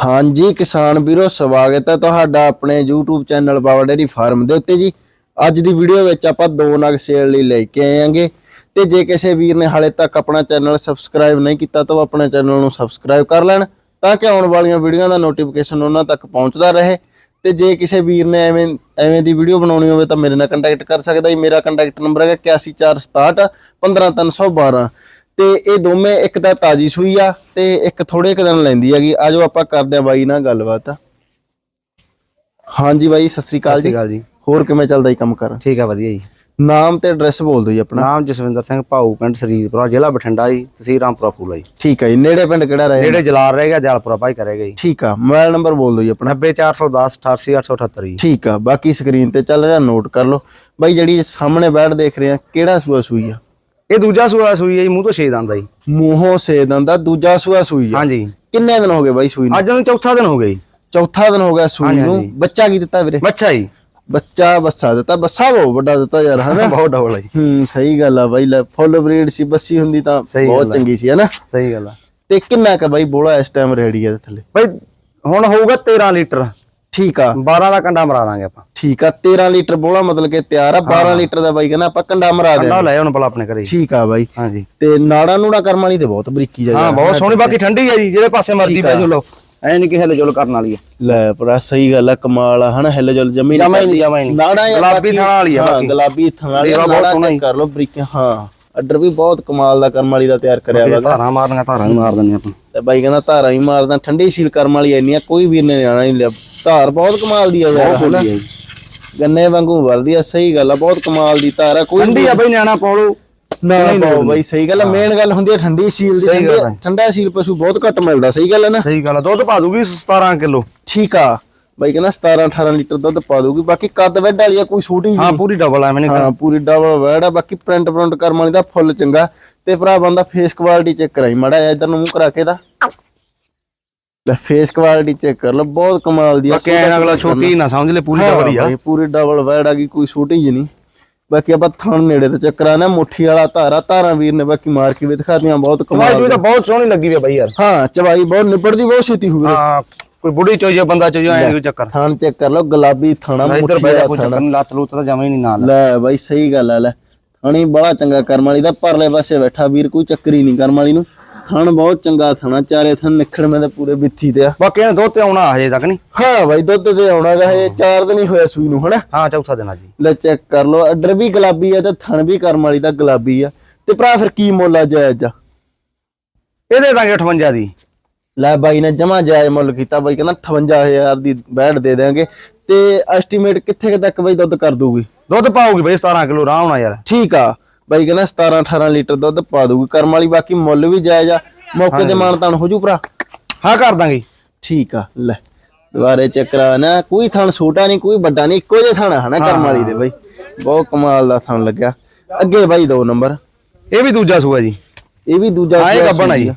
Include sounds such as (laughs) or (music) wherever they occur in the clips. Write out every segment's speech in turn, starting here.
ਹਾਂਜੀ ਕਿਸਾਨ ਵੀਰੋ, ਸਵਾਗਤ ਹੈ ਤੁਹਾਡਾ ਆਪਣੇ YouTube channel Baba dairy farm ਦੇ ਉੱਤੇ ਜੀ। ਅੱਜ ਦੀ ਵੀਡੀਓ ਵਿੱਚ ਆਪਾਂ ਦੋ ਨਗ ਸੇਲ ਲਈ ਲੈ ਕੇ ਆਏ ਆਂਗੇ ਤੇ ਜੇ ਕਿਸੇ ਵੀਰ ਨੇ ਹਾਲੇ ਤੱਕ ਆਪਣਾ ਚੈਨਲ ਸਬਸਕ੍ਰਾਈਬ ਨਹੀਂ ਕੀਤਾ, ਤਾਂ ਉਹ ਆਪਣੇ ਚੈਨਲ ਨੂੰ ਸਬਸਕ੍ਰਾਈਬ ਕਰ ਲੈਣ, ਤਾਂ ਕਿ ਆਉਣ ਵਾਲੀਆਂ ਵੀਡੀਓ ਦਾ ਨੋਟੀਫਿਕੇਸ਼ਨ ਉਹਨਾਂ ਤੱਕ ਪਹੁੰਚਦਾ ਰਹੇ। ਤੇ ਜੇ ਕਿਸੇ ਵੀਰ ਨੇ ਐਵੇਂ ਐਵੇਂ ਦੀ ਵੀਡੀਓ ਬਣਾਉਣੀ ਹੋਵੇ, ਤਾਂ ਮੇਰੇ ਨਾਲ ਕੰਟੈਕਟ ਕਰ ਸਕਦਾ ਜੀ। ਮੇਰਾ ਕੰਟੈਕਟ ਨੰਬਰ ਹੈਗਾ 8147 15312 ਤੇ ਇਹ ਦੋਵੇਂ ਇੱਕ ਤਾਂ ਤਾਜੀ ਸੂਈ ਆ ਤੇ ਇੱਕ ਥੋੜੇ ਕੁ ਦਿਨ ਲੈਂਦੀ ਹੈਗੀ। ਆਜੋ ਆਪਾਂ ਕਰਦੇ ਆ ਬਾਈ ਨਾਲ ਗੱਲਬਾਤ। ਹਾਂਜੀ ਬਾਈ ਸਤਿ ਸ੍ਰੀ ਅਕਾਲ ਜੀ। ਅਕਾਲ ਜੀ। ਹੋਰ ਕਿਵੇਂ ਚੱਲਦਾ ਜੀ ਕੰਮ ਕਰ? ਠੀਕ ਆ ਵਧੀਆ ਜੀ। ਨਾਮ ਤੇ ਐਡਰੈਸ ਬੋਲ ਦਿਓ ਜੀ ਆਪਣਾ। ਨਾਮ ਜਸਵਿੰਦਰ ਸਿੰਘ ਭਾਊ ਪਿੰਡ ਸਰੀਰਪੁਰਾ ਜ਼ਿਲ੍ਹਾ ਬਠਿੰਡਾ ਜੀ ਤਹਿਸੀਲ ਰਾਮਪੁਰਾ ਫੂਲਾ ਜੀ। ਠੀਕ ਹੈ ਜੀ ਨੇੜੇ ਪਿੰਡ ਕਿਹੜਾ ਰਹੇ ਜਿਹੜੇ ਜਲਾਲ ਰਹਿ ਗਿਆ ਦਿਆਲਪੁਰਾ ਭਾਈ ਕਰੇਗਾ ਜੀ। ਠੀਕ ਆ ਮੋਬਾਈਲ ਨੰਬਰ ਬੋਲ ਦਿਓ ਜੀ ਆਪਣਾ। 90410 88878 ਜੀ। ਠੀਕ ਆ ਬਾਕੀ ਸਕਰੀਨ ਤੇ ਚੱਲ ਰਿਹਾ ਨੋਟ ਕਰ ਲਓ। ਬਾਈ ਜਿਹੜੀ ਸਾਹਮਣੇ ਬੈਠ ਦੇਖ ਰਹੇ ਆ ਕਿਹੜਾ ਸੂਆ ਸੂਈ ਆ? ਇਹ ਦੂਜਾ ਸੂਆ ਸੂਈ ਹੈ ਜੀ ਮੂੰਹ ਤੋਂ ਛੇ ਦੰਦ ਆ ਜੀ। ਮੂੰਹੋਂ ਸੇਦਨ ਦਾ ਦੂਜਾ ਸੂਆ ਸੂਈ ਆ। ਹਾਂਜੀ। ਕਿੰਨੇ ਦਿਨ ਹੋ ਗਏ ਬਾਈ ਸੂਈ ਨੂੰ? ਅੱਜ ਨੂੰ ਚੌਥਾ ਦਿਨ ਹੋ ਗਿਆ ਜੀ। ਚੌਥਾ ਦਿਨ ਹੋ ਗਿਆ ਸੂਈ ਹਾਂਜੀ, ਨੂੰ। ਹਾਂਜੀ। ਬੱਚਾ ਕੀ ਦਿੱਤਾ ਵੀਰੇ? ਬੱਚਾ ਜੀ। ਬੱਚਾ ਬੱਸਾ ਦਿੱਤਾ। ਬੱਸਾ ਬਹੁਤ ਵੱਡਾ ਦਿੱਤਾ ਯਾਰ ਹਨਾ? (laughs) ਬਹੁਤ ਡਬਲ ਜੀ। ਹੂੰ ਸਹੀ ਗੱਲ ਆ ਬਾਈ। ਲੈ ਫੁੱਲ ਬਰੀਡ ਸੀ ਬੱਸੀ ਹੁੰਦੀ ਤਾਂ ਸਹੀ ਬਹੁਤ ਗੱਲ ਆ। ਚੰਗੀ ਸੀ ਹਨਾ? ਸਹੀ ਗੱਲ ਆ। ਤੇ ਕਿੰਨਾ ਕ ਬਾਈ ਬੋਲਾ ਇਸ ਟਾਈਮ ਰੈਡੀ ਆ ਇਹਦੇ ਥੱਲੇ? ਭਾਈ ਹੁਣ ਹੋਊਗਾ 13 ਲੀਟਰ। ਠੀਕ ਆ। 12 ਦਾ ਕੰਡਾ ਮਰਾ ਦਾਂਗੇ ਆਪਾਂ। ਠੀਕ ਆ 13 ਲੀਟਰ ਬੋਲਾ ਮਤਲਬ ਕਿ ਤਿਆਰ ਆ 12 ਲੀਟਰ ਦਾ ਬਾਈ ਕਹਿੰਦਾ ਆਪਾਂ ਕੰਡਾ ਮਰਾ ਦੇ ਕੰਡਾ ਲੈ ਹੁਣ ਭਲਾ ਆਪਣੇ ਘਰੇ। ਠੀਕ ਆ ਬਾਈ। ਹਾਂਜੀ। ਤੇ ਨਾੜਾ ਨੂੜਾ ਕਰਮ ਵਾਲੀ ਤੇ ਬਹੁਤ ਬਰੀਕੀ ਜਾ ਹਾਂ ਬਹੁਤ ਸੋਹਣੀ ਬਾਕੀ ਠੰਡੀ ਆ ਜੀ ਜਿਹੜੇ ਪਾਸੇ ਮਰਜ਼ੀ ਪੈ ਲਓ ਐ ਨਹੀਂ ਕਿ ਹਲੇ ਜੁਲ ਕਰਨ ਵਾਲੀ ਆ। ਲੈ ਪਰ ਸਹੀ ਗੱਲ ਆ ਕਮਾਲ ਆ ਹਨਾ ਹਿੱਲ ਜੁਲ ਜਮੀ ਜਮਾਂ ਹੀ ਨਹੀਂ, ਜਮਾਂ ਨਹੀਂ। ਨਾੜਾ ਗੁਲਾਬੀ ਬਾਕੀ- ਥਾਂ ਵਾਲੀ ਆ ਹਾਂ, ਬਾਕੀ। ਗੁਲਾਬੀ ਥਾਂ ਵਾਲੀ ਬਹੁਤ ਸੋਹਣਾ ਕਰ ਲਓ ਬਰੀਕੀਆਂ ਹਾਂ ਅੱਡਰ ਵੀ ਬਹੁਤ ਕਮਾਲ ਦਾ ਕਰਮ ਵਾਲੀ ਦਾ ਤਿਆਰ ਕਰਿਆ ਵਾ ਧਾਰਾਂ ਮਾਰਨੀਆਂ ਧਾਰਾਂ ਵੀ ਮਾਰ ਦਿੰਦੇ ਆਪਾਂ। ਤੇ ਬਾਈ ਕਹਿੰਦਾ ਧਾਰਾਂ ਹੀ ਮਾਰਦਾ ਠੰਡੀ ਸੀਲ ਕਰਮ ਵਾਲੀ ਇੰਨੀ ਆ ਕੋਈ ਨਿਆਣਾ ਨਹੀਂ ਲਿਆ। ਧਾਰ ਬਹੁਤ ਕਮਾਲ ਦੀ ਆ ਯਾਰ ਹਨਾ। ਗੰਨੇ ਵਾਂਗੂ ਵਰਦੀ ਆ ਸਹੀ ਗੱਲ ਆ ਬਹੁਤ ਕਮਾਲ ਦੀ ਧਾਰ ਆ ਕੋਈ ਠੰਡੀ ਆ ਬਈ ਨਿਆਣਾ ਪਾਉ ਨਾ ਪਾਓ ਬਾਈ ਸਹੀ ਗੱਲ ਆ ਮੇਨ ਗੱਲ ਹੁੰਦੀ ਆ ਠੰਡੀ ਸੀਲ ਦੀ ਠੰਡੀ- ਠੰਡਾ ਸੀਲ ਪਸ਼ੂ ਬਹੁਤ ਘੱਟ ਮਿਲਦਾ ਸਹੀ ਗੱਲ ਹੈ ਨਾ? ਸਹੀ ਗੱਲ ਆ ਦੁੱਧ ਪਾ ਦੂਗੀ 17 ਕਿਲੋ। ਠੀਕ ਆ ਬਾਈ ਕਹਿੰਦਾ 17 18 ਲੀਟਰ ਦੁੱਧ ਪਾ ਦੂਗੀ ਬਾਕੀ ਕੱਦ ਵੈਡ ਵਾਲੀ ਆ ਕੋਈ ਛੋਟੀ ਹਾਂ ਪੂਰੀ ਡਬਲ ਐ ਮੈਨੇ ਹਾਂ ਪੂਰੀ ਡਬਲ ਵੈਡ ਆ ਬਾਕੀ ਪ੍ਰਿੰਟ ਪ੍ਰਿੰਟ ਕਰਮ ਵਾਲੀ ਦਾ ਫੁੱਲ ਚੰਗਾ। ਤੇ ਭਰਾ ਬੰਦਾ ਫੇਸ ਕੁਆਲਿਟੀ ਚੈੱਕ ਕਰਾਈ ਮੜਾ ਇਧਰ ਨੂੰ ਮੂੰਹ ਕਰਾ ਕੇ ਦਾ। ਲੈ ਫੇਸ ਕੁਆਲਿਟੀ ਚੈੱਕ ਕਰ ਲਓ ਬਹੁਤ ਕਮਾਲ ਦੀ ਆ ਬਾਕੀ ਐਨ ਅਗਲਾ ਛੋਟੀ ਨਾ ਸਮਝ ਲੈ ਪੂਰੀ ਡਬਲ ਹੀ ਆ। ਪੂਰੀ ਡਬਲ ਵੈਡ ਆ ਗਈ ਕੋਈ ਛੋਟੀ ਜਿਹੀ ਨਹੀਂ। ਬਾਕੀ ਆਪਾਂ ਥਣ ਨੇੜੇ ਤੇ ਚੱਕਰਾਂ ਨਾ ਮੁੱਠੀ ਵਾਲਾ ਧਾਰਾ ਧਾਰਾਂ ਵੀਰ ਨੇ ਬਾਕੀ ਮਾਰ ਕੇ ਵੀ ਦਿਖਾਤੀਆਂ ਬਹੁਤ ਕਮਾਲ ਤਾਂ ਬਹੁਤ ਸੋਹਣੀ ਲੱਗੀ ਵੀ ਬਾਈ ਯਾਰ। ਹਾਂ ਚਵਾਈ ਬਹੁਤ ਨਿਬੜਦੀ ਬਹੁਤ ਛੇਤੀ ਹੋਈ ਹਾਂ ਕੋਈ ਬੁੱਢੀ ਚੋਈਆ ਬੰਦਾ ਚੋਈਆ ਐ ਕੋਈ ਚੱਕਰ। ਥਣ ਚੈੱਕ ਕਰ ਲਓ ਗੁਲਾਬੀ ਥਣਾ ਮੁੱਠੀ ਵਾਲਾ ਥਣਾ ਲੱਤ ਲੂਤ ਤਾਂ ਜਮਾ ਹੀ ਨਹੀਂ ਨਾਲ। ਲੈ ਬਾਈ ਸਹੀ ਗੱਲ ਆ ਲੈ। ਥਣੀ ਬੜਾ ਚੰਗਾ ਕਰਮ ਵਾਲੀ ਦਾ ਪਰਲੇ ਪਾਸੇ ਬੈਠਾ ਵੀਰ ਕੋਈ ਚੱਕਰੀ ਨਹੀਂ ਕਰਮ ਵਾਲੀ ਨੂੰ। ਥਣ ਬਹੁਤ ਚੰਗਾ ਥਣਾ ਚਾਰੇ ਥਣ ਨਿਖੜਵੇਂ ਦੇ ਪੂਰੇ ਵਿੱਥੀ ਤੇ ਆ। ਬਾਕੀ ਇਹਨੇ ਦੁੱਧ ਤੇ ਆਉਣਾ ਹਜੇ ਤੱਕ ਨਹੀਂ। ਹਾਂ ਬਾਈ ਦੁੱਧ ਤੇ ਆਉਣਾ ਗਾ ਇਹ 4 ਦਿਨ ਹੀ ਹੋਇਆ ਸੂਈ ਨੂੰ ਹਨਾ? ਹਾਂ ਚੌਥਾ ਦਿਨ ਆ ਜੀ। ਲੈ ਚੈੱਕ ਕਰ ਲਓ ਅੱਡਰ ਵੀ ਗੁਲਾਬੀ ਆ ਤੇ ਥਣ ਵੀ ਕਰਮ ਵਾਲੀ ਦਾ ਗੁਲਾਬੀ ਆ। ਤੇ ਭਰਾ ਫਿਰ ਕੀ ਮੁੱਲ ਆ ਜਾਇਜ਼ ਆ? ਇਹ ਦੇ ਦਾਂਗੇ 58 ਦੀ। ਲੈ ਬਾਈ ਨੇ ਜਮਾ ਜਾਇਜ਼ ਮੁੱਲ ਕੀਤਾ ਬਾਈ ਕਹਿੰਦਾ 58000 ਦੀ ਬੈਠ ਦੇ ਦੇਾਂਗੇ ਤੇ ਐਸਟੀਮੇਟ ਕਿੱਥੇ ਤੱਕ ਬਾਈ ਦੁੱਧ ਕਰ ਦੂਗੀ ਦੁੱਧ ਪਾਉਗੀ ਬਈ 17 ਕਿਲੋ ਆਰਾਮ ਨਾਲ ਯਾਰ। ਠੀਕ ਆ। ਬਾਈ ਕਹਿੰਦਾ 17 18 ਲੀਟਰ ਦੁੱਧ ਪਾ ਦੂਗੀ ਕਰਮ ਵਾਲੀ ਬਾਕੀ ਮੁੱਲ ਵੀ ਜਾਇਜ਼ ਆ। ਮੌਕੇ ਤੇ ਮਾਨਤਾਨ ਹੋ ਜੂ ਭਰਾ। ਹਾਂ ਕਰ ਦਾਂਗੇ। ਠੀਕ ਆ ਲੈ। ਦੁਬਾਰੇ ਚੱਕਰਾ ਨਾ। ਕੋਈ ਥਣ ਛੋਟਾ ਨਹੀਂ ਕੋਈ ਵੱਡਾ ਨਹੀਂ ਇੱਕੋ ਜਿਹਾ ਥਣ ਹਨਾ ਕਰਮ ਵਾਲੀ ਦੇ ਬਾਈ। ਬਹੁਤ ਕਮਾਲ ਦਾ ਥਣ ਲੱਗਿਆ। ਅੱਗੇ ਬਾਈ ਦੋ ਨੰਬਰ। ਇਹ ਵੀ ਦੂਜਾ ਸੂਆ ਜੀ। ਇਹ ਵੀ ਦੂਜਾ ਹਾਂ, ਸੂਆ ਗੱਭਣ ਆ ਜੀ।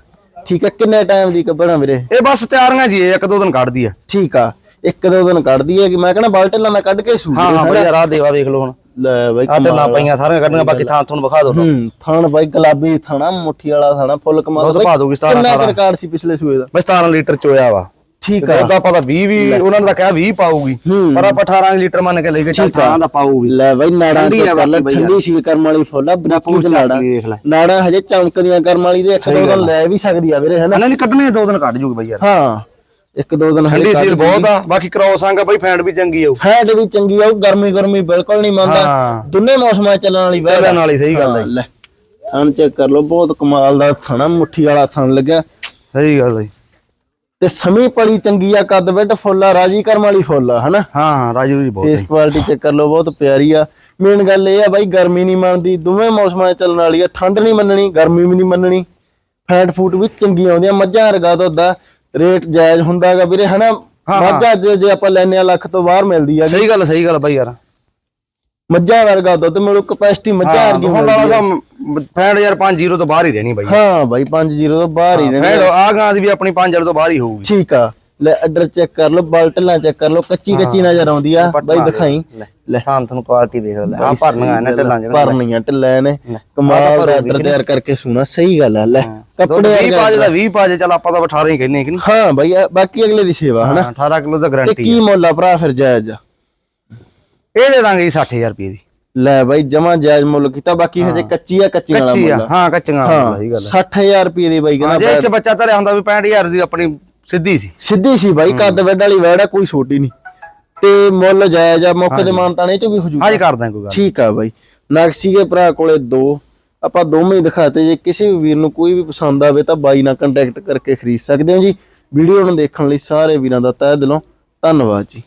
ਠੀਕ ਆ ਕਿੰਨੇ ਟਾਈਮ ਦੀ ਗੱਬਣਾ ਵੀਰੇ? ਇਹ ਬਸ ਤਿਆਰੀਆਂ ਜੀ ਇੱਕ ਦੋ ਦਿਨ ਕੱਢਦੀ ਆ। ਠੀਕ ਆ ਇੱਕ ਦੋ ਦਿਨ ਕੱਢਦੀ ਹੈ ਕਿ ਮੈਂ ਕਹਿੰਦਾ ਬਾਲਟਲਾਂ ਦਾ ਕੱਢ ਕੇ ਸੂ ਹਾਂ ਹਾਂ ਬਈ ਆ ਦੇਵਾ ਵੇਖ ਲਓ ਹੁਣ। ਲੈ ਬਾਈ ਆ। ਢਿੱਲਾਂ ਪਈਆਂ ਸਾਰੀਆਂ ਕੱਢੀਆਂ ਬਾਕੀ ਥਾਂ ਤੁਹਾਨੂੰ ਵਿਖਾ ਦੋ ਹੂੰ ਥਣ ਬਾਈ ਗੁਲਾਬੀ ਥਣਾ ਮੁੱਠੀ ਵਾਲਾ ਥਣਾ ਫੁੱਲ ਕਮਾਲ ਦੁੱਧ ਪਾ ਦਊਗੀ 17 ਕਿੰਨਾ ਕੁ ਰਿਕਾਰਡ ਸੀ ਪਿਛਲੇ ਸੂਏ ਦਾ? ਬਈ 17 ਲੀਟਰ ਚੋਇਆ ਵਾ। ਠੀਕ ਆ। ਦੁੱਧ ਦਾ ਪਤਾ 20 ਵੀ ਉਹਨਾਂ ਨੇ ਤਾਂ ਕਿਹਾ 20 ਪਾਊਗੀ। ਪਰ ਆਪਾਂ 18 ਲੀਟਰ ਮੰਨ ਕੇ ਲੈ ਕੇ ਚੱਲ ਤਾਂ ਦਾ ਪਾਊਗੀ। ਲੈ ਬਾਈ ਨਾੜਾ ਠੰਡੀ ਸੀ ਕਰਮ ਵਾਲੀ ਫੁੱਲ ਆ ਬਰੀਕੀ ਨਾੜਾ। ਨਾੜਾ ਹਜੇ ਚਮਕਦੀਆਂ ਕਰਮ ਵਾਲੀ ਦੇ ਇੱਕ ਦੋ ਦਿਨ ਲੈ ਵੀ ਸਕਦੀ ਆ ਵੀਰੇ ਹਨਾ ਇਹਨਾਂ ਨੇ ਕੱਢਣੇ ਦੋ ਦਿਨ ਕੱਢ ਜੂਗੀ ਬਈ ਯਾਰ। ਹਾਂ। ਇੱਕ ਦੋ ਦਿਨ ਠੰਡੀ ਸੀਲ ਬਹੁਤ ਆ ਬਾਕੀ ਕ੍ਰੋਸ ਆਂਗਾ ਬਈ ਫੈਂਡ ਵੀ ਚੰਗੀ ਹੈ ਤੇ ਵੀ ਚੰਗੀ ਆਉ ਗਰਮੀ ਗਰਮੀ ਬਿਲਕੁਲ ਨਹੀਂ ਮੰਨਦਾ। ਹਾਂ। ਦੋਨੇ ਮੌਸਮਾਂ 'ਚ ਚੱਲਣ ਵਾਲੀ ਵੈਲ ਚੱਲਣ ਵਾਲੀ ਸਹੀ ਗੱਲ ਹਾਂ, ਲੈ ਥਣ ਚੈੱਕ ਕਰ ਲਓ ਬਹੁਤ ਕਮਾਲ ਦਾ ਥਣਾ ਮੁੱਠੀ ਵਾਲਾ ਥਣ ਲੱਗਿਆ। ਸਹੀ ਗੱਲ ਬਈ ਤੇ ਸਮੀ ਪਲੀ ਚੰਗੀ ਆ ਕੱਦ ਬੈਡ ਫੁੱਲ ਆ ਰਾਜੀ ਕਰਮ ਵਾਲੀ ਫੁੱਲ ਆ ਹਨਾ? ਹਾਂ ਹਾਂ ਰਾਜੂ ਜੀ ਬਹੁਤ ਫੇਸ ਕੁਆਲਿਟੀ ਚੈੱਕ ਕਰ ਲਓ ਬਹੁਤ ਪਿਆਰੀ ਆ। ਮੇਨ ਗੱਲ ਇਹ ਆ ਬਾਈ ਗਰਮੀ ਨਹੀਂ ਮੰਨਦੀ ਦੋਵੇਂ ਮੌਸਮਾਂ 'ਚ ਚੱਲਣ ਵਾਲੀ ਆ ਠੰਡ ਨਹੀਂ ਮੰਨਣੀ ਗਰਮੀ ਵੀ ਨਹੀਂ ਮੰਨਣੀ। ਫੈਟ ਫੂਟ ਵੀ ਚੰਗੀ ਆਉਂਦੀਆਂ ਮੱਝਾਂ ਵਰਗਾ ਦੁੱਧ ਰੇਟ ਜਾਇਜ਼ ਹੁੰਦਾਗਾ ਵੀਰੇ ਹਨਾ? ਮੱਝਾਂ ਜੇ ਜੇ ਆਪਾਂ ਲੈਨੇ ਆ ਲੱਖ ਤੋਂ ਬਾਹਰ ਮਿਲਦੀ ਆ ਸਹੀ ਗੱਲ ਸਹੀ ਗੱਲ ਬਈ ਯਾਰ। ਮੱਝਾਂ ਵਰਗਾ ਦੁੱਧ ਮਿਲੂ ਕਪੈਸਿਟੀ ਮੱਝਾਂ ਵਰਗੀ ਹੁਣ ਮਿਲਦੀ ਵਾਲਾ ਆ। 5-0 ਤੋਂ ਬਾਹਰ ਹੀ ਰਹਿਣੀ ਬਈ। ਹਾਂ ਬਾਈ 5-0 ਤੋਂ ਬਾਹਰ ਹੀ ਰਹਿੰਦੇ ਫੈਂਡ ਆ। ਗਾਂ ਦੀ ਵੀ ਆਪਣੀ 5 ਤੋਂ ਬਾਹਰ ਹੀ ਹੋਊਗੀ। ਠੀਕ ਆ। ਲੈ ਅੱਡਰ ਚੈੱਕ ਕਰ ਲਓ ਬਲਟਲਾਂ ਚੈੱਕ ਕਰ ਲਓ ਕੱਚੀ ਕੱਚੀ ਨਜ਼ਰ ਆਉਂਦੀ ਆ। ਬਾਈ ਦਿਖਾਈ। ਲੈ ਥਾਂ ਤੁਹਾਨੂੰ ਕੁਆਲਿਟੀ ਦੇਖ ਲੈ ਆ ਭਰਨੀਆਂ ਨੇ ਢੱਲਾਂ ਜਿਹੜਾ ਭਰਨੀਆਂ ਢਿੱਲਾਂ ਨੇ। ਕਮਾਲ ਦਾ ਅੱਡਰ ਤਿਆਰ ਕਰਕੇ ਸੁਣਾ ਸਹੀ ਗੱਲ ਆ ਲੈ ਕੱਪੜੇ 20 ਪਾਜ ਦਾ 20 ਪਾਜ ਚੱਲ ਆਪਾਂ ਤਾਂ 18 ਹੀ ਕਹਿੰਨੇ ਕਿ ਨਹੀਂ? ਹਾਂ ਬਾਈ ਬਾਕੀ ਅਗਲੇ ਦੀ ਸੇਵਾ ਹਨਾ? 18 ਕਿਲੋ ਦਾ ਤੇ ਗਾਰੰਟੀ ਕੀ ਮੁੱਲ ਆ ਭਰਾ ਫਿਰ ਜਾਇਜ਼? ਆ ਇਹ ਦੇ ਦਾਂਗੇ ਜੀ 60000 ਰੁਪਏ ਦੀ। ਲੈ ਬਾਈ ਜਮਾ ਜਾਇਜ਼ ਮੁੱਲ ਕੀਤਾ ਬਾਕੀ ਹਜੇ ਕੱਚੀ ਆ ਕੱਚੀ ਵਾਲਾ ਮੁੱਲ ਹਾਂ ਕੱਚੀਆਂ ਹਾਂ ਵਾਲਾ ਸਹੀ ਗੱਲ 60000 ਰੁਪਏ ਦੀ ਬਾਈ ਕਹਿੰਦਾ ਜੇ ਚ ਬੱਚਾ ਧਰਿਆ ਹੁੰਦਾ ਵੀ 65000 ਦੀ ਆਪਣੀ ਸਿੱਧੀ ਸੀ। ਸਿੱਧੀ ਸੀ ਬਾਈ ਕੱਦ ਵੈਡ ਵਾਲੀ ਵੈੜ ਆ ਕੋਈ ਛੋਟੀ ਨਹੀਂ। ਤੇ ਮੁੱਲ ਜਾਇਜ਼ ਆ ਮੌਕੇ ਤੇ ਮਾਨਤਾਣੇ ਚ ਵੀ ਹੋ ਜੂਗਾ ਅੱਜ ਕਰਦਾ ਕੋਈ ਗੱਲ ਠੀਕ ਆ ਬਾਈ। ਨਕਸੀ ਦੇ ਭਰਾ ਕੋਲੇ ਦੋ। ਆਪਾਂ ਦੋਵੇਂ ਹੀ ਦਿਖਾਤੇ ਜੇ ਕਿਸੇ ਵੀ ਵੀਰ ਨੂੰ ਕੋਈ ਵੀ ਪਸੰਦ ਆਵੇ ਤਾਂ ਬਾਈ ਨਾਲ ਕੰਟੈਕਟ ਕਰਕੇ ਖਰੀਦ ਸਕਦੇ ਹੋ ਜੀ। ਵੀਡੀਓ ਨੂੰ ਦੇਖਣ ਲਈ ਸਾਰੇ ਵੀਰਾਂ ਦਾ ਤਹਿ ਦਿਲੋਂ ਧੰਨਵਾਦ ਜੀ।